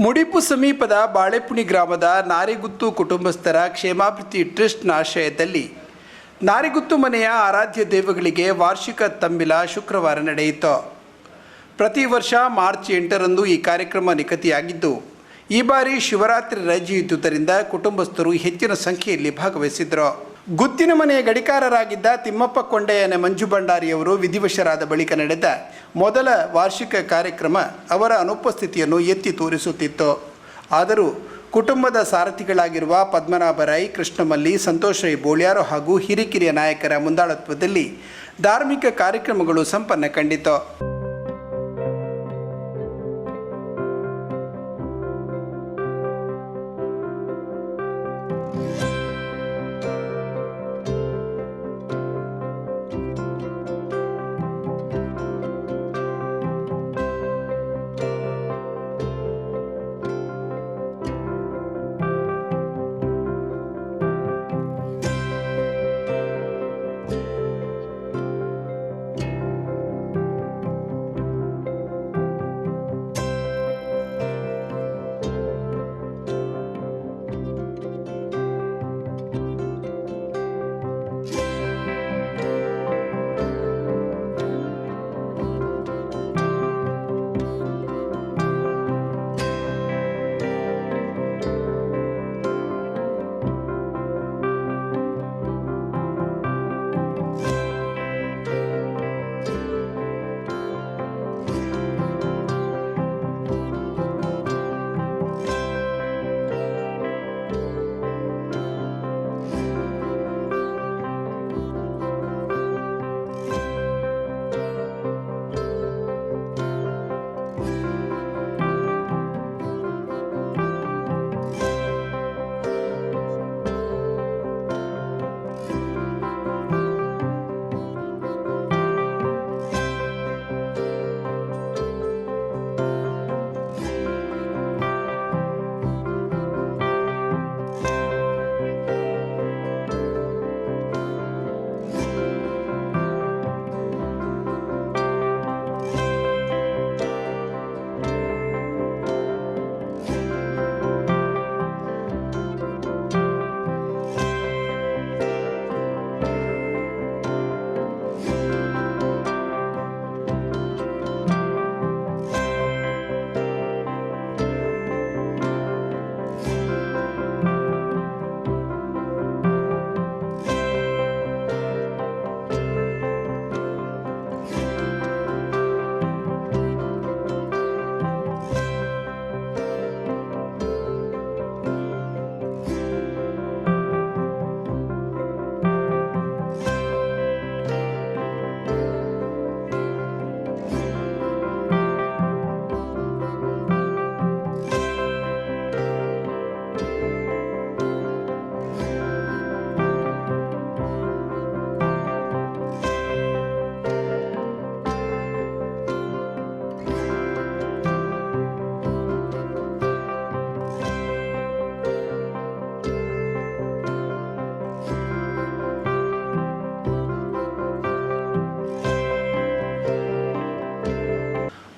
ಮುಡಿಪು ಸಮೀಪದ ಬಾಳೆಪುಣಿ ಗ್ರಾಮದ ನಾರಿಗುತ್ತು ಕುಟುಂಬಸ್ಥರ ಕ್ಷೇಮಾಭಿವೃದ್ಧಿ ಟ್ರಸ್ಟ್ನ ಆಶ್ರಯದಲ್ಲಿ ನಾರಿಗುತ್ತು ಮನೆಯ ಆರಾಧ್ಯ ದೇವಗಳಿಗೆ ವಾರ್ಷಿಕ ತಂಬಿಲ ಶುಕ್ರವಾರ ನಡೆಯಿತು. ಪ್ರತಿ ವರ್ಷ ಮಾರ್ಚ್ ಎಂಟರಂದು ಈ ಕಾರ್ಯಕ್ರಮ ನಿಗದಿಯಾಗಿದ್ದು ಈ ಬಾರಿ ಶಿವರಾತ್ರಿ ರಜೆ ಇದ್ದುದರಿಂದ ಕುಟುಂಬಸ್ಥರು ಹೆಚ್ಚಿನ ಸಂಖ್ಯೆಯಲ್ಲಿ ಭಾಗವಹಿಸಿದ್ರು ಗುತ್ತಿನ ಮನೆಯ ಗಡಿಕಾರರಾಗಿದ್ದ ತಿಮ್ಮಪ್ಪ ಕೊಂಡೆಯನ ಮಂಜು ಭಂಡಾರಿಯವರು ವಿಧಿವಶರಾದ ಬಳಿಕ ನಡೆದ ಮೊದಲ ವಾರ್ಷಿಕ ಕಾರ್ಯಕ್ರಮ ಅವರ ಅನುಪಸ್ಥಿತಿಯನ್ನು ಎತ್ತಿ ತೋರಿಸುತ್ತಿತ್ತು. ಆದರೂ ಕುಟುಂಬದ ಸಾರಥಿಗಳಾಗಿರುವ ಪದ್ಮನಾಭ ರೈ, ಕೃಷ್ಣಮಲ್ಲಿ, ಸಂತೋಷ್ ರೈ ಬೋಳ್ಯಾರು ಹಾಗೂ ಹಿರಿಕಿರಿಯ ನಾಯಕರ ಮುಂದಾಳತ್ವದಲ್ಲಿ ಧಾರ್ಮಿಕ ಕಾರ್ಯಕ್ರಮಗಳು ಸಂಪನ್ನ ಕಂಡಿತು.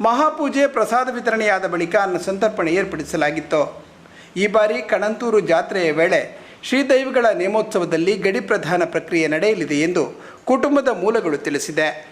ಮಹಾಪೂಜೆ ಪ್ರಸಾದ ವಿತರಣೆಯಾದ ಬಳಿಕ ಅನ್ನ ಸಂತರ್ಪಣೆ ಏರ್ಪಡಿಸಲಾಗಿತ್ತು. ಈ ಬಾರಿ ಕಣಂತೂರು ಜಾತ್ರೆಯ ವೇಳೆ ಶ್ರೀದೈವಗಳ ನೇಮೋತ್ಸವದಲ್ಲಿ ಗಡಿ ಪ್ರಧಾನ ಪ್ರಕ್ರಿಯೆ ನಡೆಯಲಿದೆ ಎಂದು ಕುಟುಂಬದ ಮೂಲಗಳು ತಿಳಿಸಿದೆ.